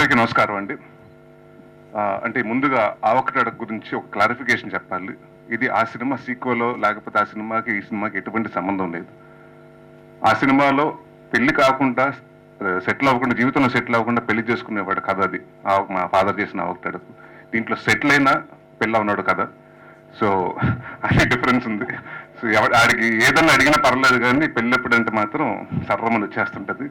అందరికీ నమస్కారం అండి. అంటే ముందుగా ఆవకటాడ గురించి ఒక క్లారిఫికేషన్ చెప్పాలి. ఇది ఆ సినిమా సీక్వెలో లేకపోతే ఆ సినిమాకి ఈ సినిమాకి ఎటువంటి సంబంధం లేదు. ఆ సినిమాలో పెళ్ళి కాకుండా సెటిల్ అవ్వకుండా జీవితంలో సెటిల్ అవ్వకుండా పెళ్ళి చేసుకునేవాడు కథ అది. ఆ మా ఫాదర్ చేసిన ఆవకటాడు దీంట్లో సెటిల్ అయినా పెళ్ళి ఉన్నాడు కదా సో అదే డిఫరెన్స్ ఉంది. సో ఎవరు ఆడికి ఏదన్నా అడిగినా పర్లేదు కానీ పెళ్ళి ఎప్పుడంటే మాత్రం సర్రమని వచ్చేస్తుంటది.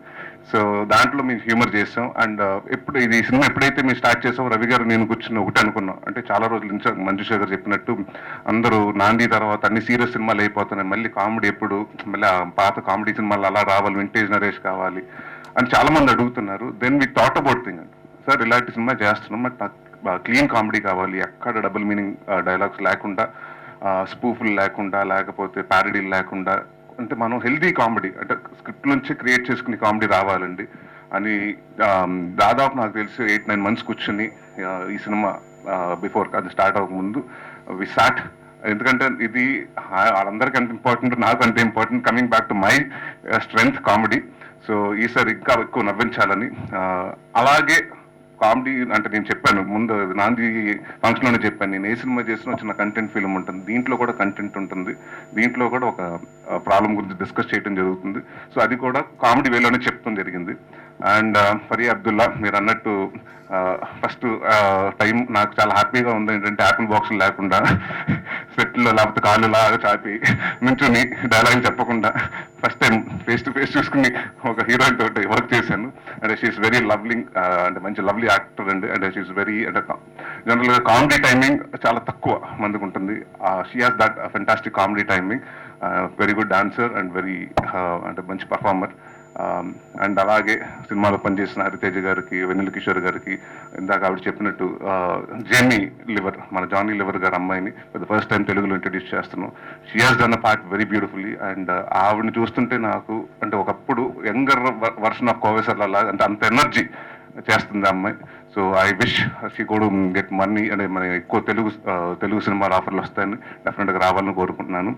సో దాంట్లో మేము హ్యూమర్ చేసాం. అండ్ uh, ఎప్పుడు ఇది సినిమా ఎప్పుడైతే మేము స్టార్ట్ చేసాం రవి గారు నేను కూర్చుని ఒకటి అనుకున్నాం. అంటే చాలా రోజుల నుంచి మంజుష గారు చెప్పినట్టు అందరూ నాంది తర్వాత అన్ని సీరియస్ సినిమాలు అయిపోతున్నాయి. మళ్ళీ కామెడీ ఎప్పుడు మళ్ళీ ఆ పాత కామెడీ సినిమాలు అలా రావాలి వింటేజ్ నరేష్ కావాలి అని చాలా మంది అడుగుతున్నారు. Then we thought about thing sir ఇలాంటి సినిమా చేస్తున్నాం. బట్ నాకు క్లీన్ కామెడీ కావాలి. ఎక్కడ డబుల్ మీనింగ్ డైలాగ్స్ లేకుండా స్పూఫులు లేకుండా లేకపోతే ప్యారడీలు లేకుండా అంటే మనం హెల్దీ కామెడీ అంటే స్క్రిప్ట్ నుంచి క్రియేట్ చేసుకునే కామెడీ రావాలండి. అని దాదాపు నాకు తెలిసి ఎయిట్ నైన్ మంత్స్ కూర్చుని ఈ సినిమా బిఫోర్ అది స్టార్ట్ అవ్వకముందు వి స్టార్ట్ ఎందుకంటే ఇది వాళ్ళందరికంటే వాళ్ళందరికీ అంత ఇంపార్టెంట్ నాకు అంత important coming back to my strength comedy. So ఈసారి ఇంకా ఎక్కువ నవ్వించాలని అలాగే కామెడీ అంటే నేను చెప్పాను ముందు నాంది ఫంక్షన్లోనే చెప్పాను నేను ఏ సినిమా చేసినా చిన్న కంటెంట్ ఫిలిం ఉంటుంది దీంట్లో కూడా కంటెంట్ ఉంటుంది దీంట్లో కూడా ఒక ప్రాబ్లం గురించి డిస్కస్ చేయడం జరుగుతుంది. సో అది కూడా కామెడీ వేలోనే చెప్తాం జరిగింది. అండ్ ఫరీ అబ్దుల్లా మీరు అన్నట్టు ఫస్ట్ టైం నాకు చాలా హ్యాపీగా ఉంది. ఏంటంటే యాపిల్ బాక్స్ లేకుండా సెట్లో లేకపోతే కాళ్ళు లాగా చాపి నుంచుని డైలాగ్ చెప్పకుండా first time face to face చూసుకుని ఒక హీరోయిన్ తోటి వర్క్ చేశాను. అండ్ షీఈస్ వెరీ లవ్లింగ్ అంటే మంచి లవ్లీ యాక్టర్ అండి. అండ్ షీఈస్ వెరీ అంటే జనరల్గా కామెడీ టైమింగ్ చాలా తక్కువ మందికి ఉంటుంది. She has that fantastic comedy timing very good dancer and very అంటే మంచి పర్ఫార్మర్ Um, అండ్ అలాగే సినిమాలో పనిచేసిన హరితేజ గారికి వెన్నెల కిషోర్ గారికి ఇందాక ఆవిడ చెప్పినట్టు uh, జేమీ లివర్ మన జానీ లివర్ గారి అమ్మాయిని ఫస్ట్ టైం తెలుగులో ఇంట్రడ్యూస్ చేస్తున్నాం. She has done a part very beautifully and ఆవిడని చూస్తుంటే నాకు అంటే ఒకప్పుడు యంగర్ వర్షన్ ఆఫ్ కోవేసర్ అలా అంటే అంత ఎనర్జీ చేస్తుంది ఆ అమ్మాయి. సో ఐ విష్ షీ కూడా గెట్ మనీ అంటే మన ఎక్కువ తెలుగు uh, తెలుగు సినిమాలు ఆఫర్లు వస్తాయని డెఫినెట్గా రావాలని కోరుకుంటున్నాను.